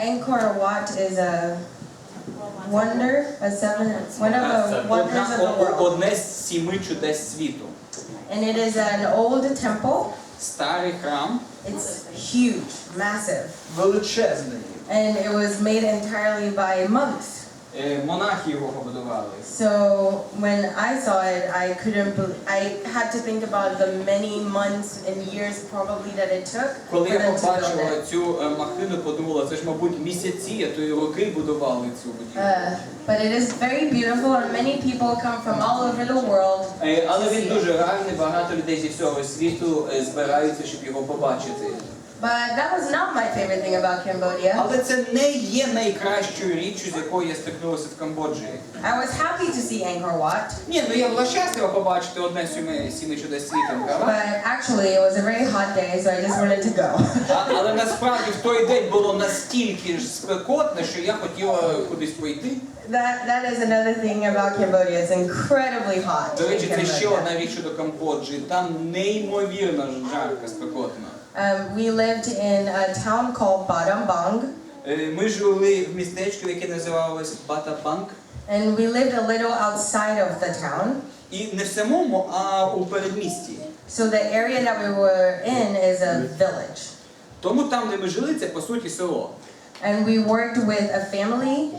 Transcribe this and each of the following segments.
Angkor Wat is a wonder, a seven, one of the wonders of the Одна- о- world. Одне з сіми чудес світу. And it is an old temple. Старий храм It's huge, massive. величезний. And it was made entirely by monks. Е, Монахи його побудували. So when I saw it, I couldn't bel I had to think about the many months and years probably that it took Коли я побачила цю е, махину, подумала, це ж, мабуть, місяці, а то й роки будували цю будівлю. Uh, but it is very beautiful and many people come from all over the world. Е, Але він дуже гарний, багато людей зі всього світу е, збираються, щоб його побачити. But that was not my favorite thing about Cambodia. Але це не є найкращою річчю, з якою я стикнулася в Камбоджі. I was happy to see Angkor Wat, Ні, ну я була щаслива побачити одне з сіми, чудес світу. but actually it was a very hot day, so I just wanted to go. А, але насправді в той день було настільки ж спекотне, що я хотіла кудись пойти. That that is another thing about Cambodia. It's incredibly hot. До in речі, це ще Cambodia. одна річ щодо Камбоджі. Там неймовірно жарко, спекотно. Um, we lived in a town called Badambang, Е, Ми жили в містечку, яке називалось Батабанк. and we lived a little outside of the town. І не в самому, а у передмісті. So the area that we were in is a village. Тому там, де ми жили, це по суті село. And we worked with a family,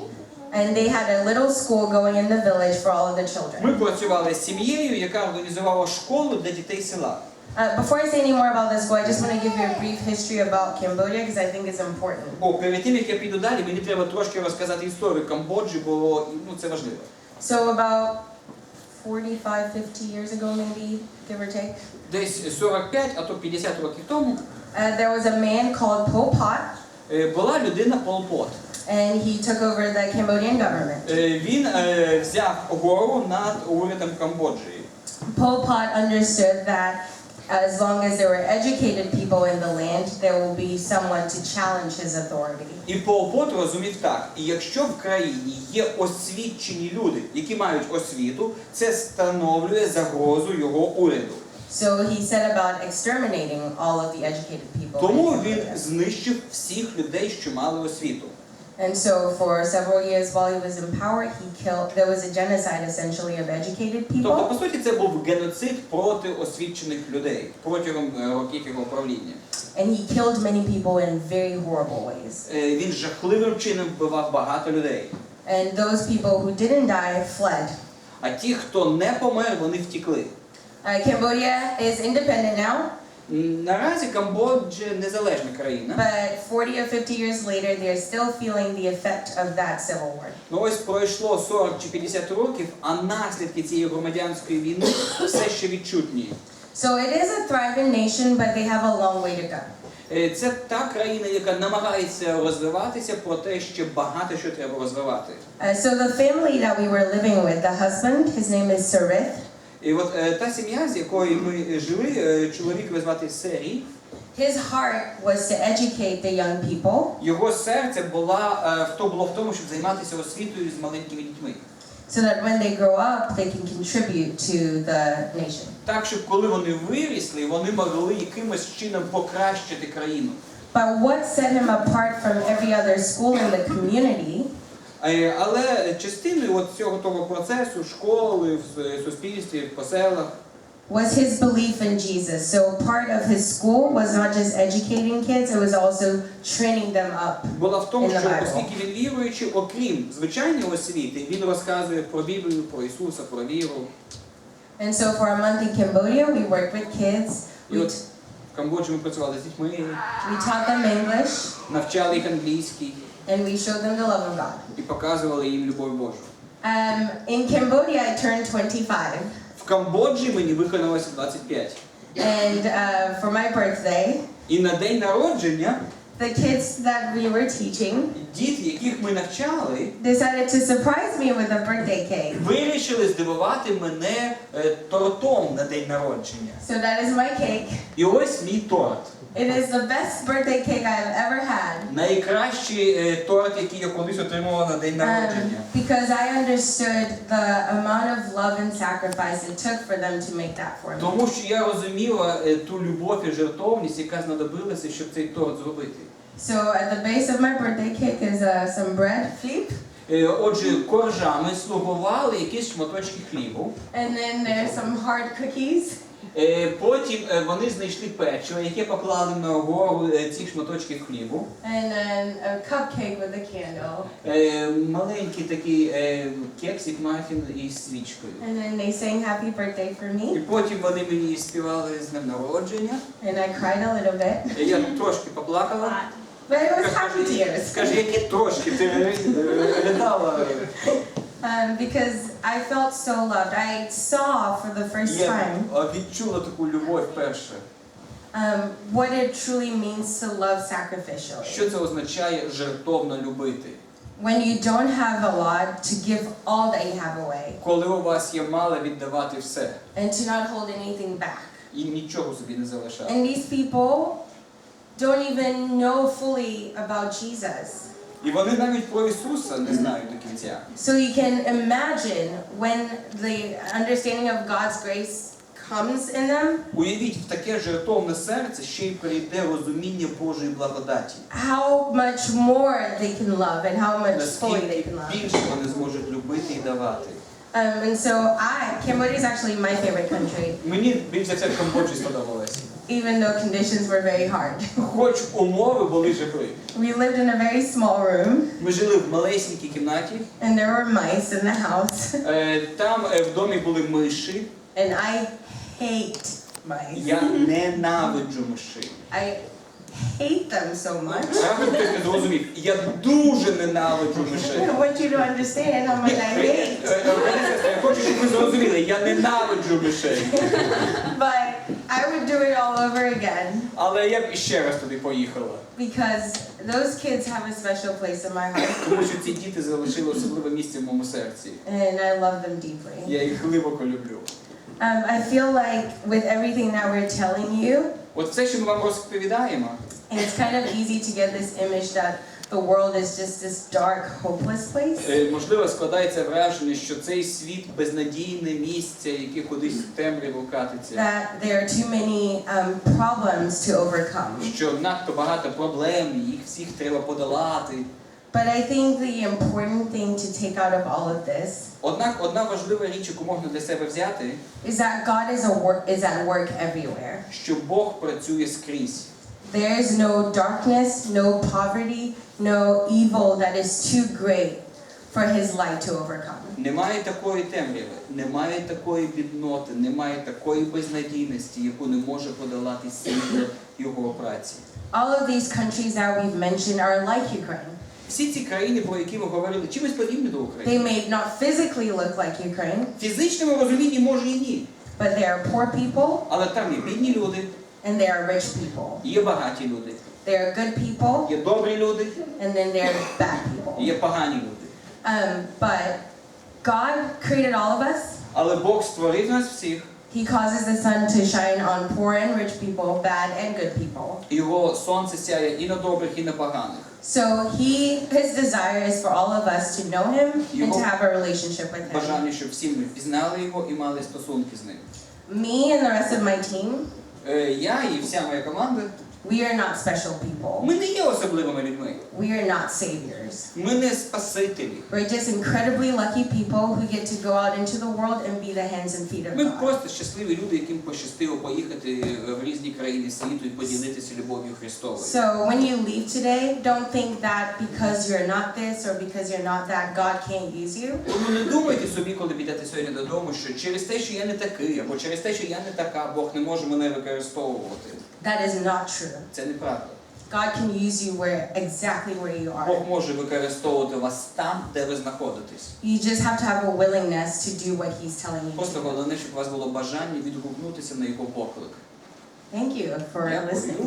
and they had a little school going in the village for all of the children. Ми працювали з сім'єю, яка організувала школу для дітей села. Uh, before I say any more about this school, I just want to give you a brief history about Cambodia because I think it's important. О, перед тим як я піду далі, мені треба трошки розказати історію Камбоджі, бо ну це важливо. So about 45, 50 years ago, maybe, give or take, Десь 45, а то 50 років тому uh, there was a man called Pol Pot, е, була людина Пол Пот. and he took over the Cambodian government. Е, Він е, взяв гору над урядом Камбоджі. Pol Pot understood that as long as there were educated people in the land, there will be someone to challenge his authority. І Полпот розумів так: і якщо в країні є освічені люди, які мають освіту, це становлює загрозу його уряду. So he set about exterminating all of the educated people. Тому він знищив всіх людей, що мали освіту. And so for several years while he was in power, he killed, there was a genocide essentially of educated Тобто, people. по суті, це був геноцид проти освічених людей протягом е, років його правління. And he killed many people in very horrible ways. Е, Він жахливим чином вбивав багато людей. And those people who didn't die fled. А ті, хто не помер, вони втікли. Uh, Cambodia is independent now, Наразі Камбоджа незалежна країна. but 40 or 50 years later, they're still feeling the effect of that civil war. Ну ось пройшло 40 чи 50 років, а наслідки цієї громадянської війни все ще відчутні. So it is a thriving nation, but they have a long way to go. Е, Це та країна, яка намагається розвиватися, проте ще багато що треба розвивати. Uh, so the family that we were living with, the husband, his name is Sarith. І от е, та сім'я, з якою ми жили, е, чоловік його звати Сері, His heart was to educate the young people його серце була, е, в то було в тому, щоб займатися освітою з маленькими дітьми. so that when they grow up, they can contribute to the nation. Так, щоб коли вони вирісли, вони могли якимось чином покращити країну. But what set him apart from every other school in the community Е, Але частиною от цього того процесу школи, в суспільстві, по селах was his belief in Jesus. So part of his school was not just educating kids, it was also training them up. була в тому, що оскільки він віруючий, окрім звичайної освіти, він розказує про Біблію, про Ісуса, про віру. And so for a month in Cambodia, we worked with kids. І We, от в Камбоджі ми працювали з дітьми, we taught them English навчали їх англійській and we showed them the love of God. і показували їм любов Божу. Um, in Cambodia, I turned 25. В Камбоджі мені виконалося 25. And uh, for my birthday, І на день народження the kids that we were teaching діти, яких ми навчали, decided to surprise me with a birthday cake. вирішили здивувати мене е, тортом на день народження. So that is my cake. І ось мій торт. It is the best birthday cake I have ever had. Найкращий е, торт, який я колись отримувала на день народження. Um, because I understood the amount of love and sacrifice it took for them to make that for me. Тому що я розуміла е, ту любов і жертовність, яка знадобилася, щоб цей торт зробити. So at the base of my birthday cake is uh, some bread flip, Е, Отже, коржами слугували якісь шматочки хлібу. and then there's some hard cookies, Е, Потім е, вони знайшли печиво, яке поклали на гору е, ці шматочки хлібу. and then a cupcake with a candle. Е, Маленький такий е, кексик, мафін із свічкою. And then they sang happy birthday for І me, потім вони мені співали з днем народження. and I cried a little bit. Е, Я трошки поплакала. But it was happy tears. Скажи, які трошки ти е, ридала? Um, because I felt so loved. I saw for the first Я time е, відчула таку любов вперше. um, what it truly means to love sacrificially. Що це означає жертовно любити? When you don't have a lot, to give all that you have away Коли у вас є мало, віддавати все and to not hold anything back. і нічого собі не залишати. And these people don't even know fully about Jesus. І вони навіть про Ісуса не знають до кінця. So you can imagine when the understanding of God's grace comes in them, Уявіть, в таке жертовне серце ще й прийде розуміння Божої благодаті. how much more they can love and how much fully they Наскільки can love. більше вони зможуть любити і давати. Um, and so I, Cambodia is actually my favorite country, Мені більш за все Камбоджі сподобалось. even though conditions were very hard. Хоч умови були жахливі. We lived in a very small room, Ми жили в малесенькій кімнаті. and there were mice in the house, Е, Там е, в домі були миші. and I hate mice. Я ненавиджу мишей. I hate them so much. Раптом хтось не зрозумів. Я дуже ненавиджу мишей. I want you to understand how much I Е, hate. е, е, Я хочу, щоб ви зрозуміли, я ненавиджу мишей. But I would do it all over again Але я б іще раз туди поїхала. because those kids have a special place in my heart, Тому що ці діти залишили особливе місце в моєму серці. and I love them deeply. Я їх глибоко люблю. Um, I feel like with everything that we're telling you, От все, що ми вам розповідаємо, it's kind of easy to get this image that the world is just this dark, hopeless place. е, можливо, складається враження, що цей світ безнадійне місце, яке кудись в темряву катиться. That there are too many um, problems to overcome. Що надто багато проблем, їх всіх треба подолати. But I think the important thing to take out of all of this Однак одна важлива річ, яку можна для себе взяти, is that God is, a work, is at work everywhere. що Бог працює скрізь. There is no darkness, no poverty, no evil that is too great for His light to overcome. Немає такої темряви, немає такої бідноти, немає такої безнадійності, яку не може подолати світло його праці. All of these countries that we've mentioned are like Ukraine. Всі ці країни, про які ми говорили, чимось подібні до They may not physically look like Ukraine, В фізичному розумінні може і ні, but they are poor people але там є бідні люди, and they are rich people. є багаті люди, They are good people є добрі люди, and then there are bad people. є погані люди. Um, but God created all of us. Але Бог створив нас всіх. He causes the sun to shine on poor and rich people, bad and good people. Його сонце сяє і на добрих, і на поганих. So he, his desire is for all of us to know him and to have a relationship with him. Бажання, щоб всі ми впізнали його і мали стосунки з ним. Me and the rest of my team, Е, Я і вся моя команда, we are not special people. ми не є особливими людьми. We are not saviors. Ми не спасителі. We're just incredibly lucky people who get to go out into the world and be the hands and feet of Ми God. просто щасливі люди, яким пощастило поїхати в різні країни світу і поділитися любов'ю Христовою. So when you leave today, don't think that because you're not this or because you're not that, God can't use you. Тому не думайте собі, коли підете сьогодні додому, що через те, що я не такий, або через те, що я не така, Бог не може мене використовувати. That is not true. Це неправда. God can use you where exactly where you are. Бог може використовувати вас там, де ви знаходитесь. You just have to have a willingness to do what He's telling you Просто головне, щоб у вас було бажання відгукнутися на його поклик. Thank you for listening.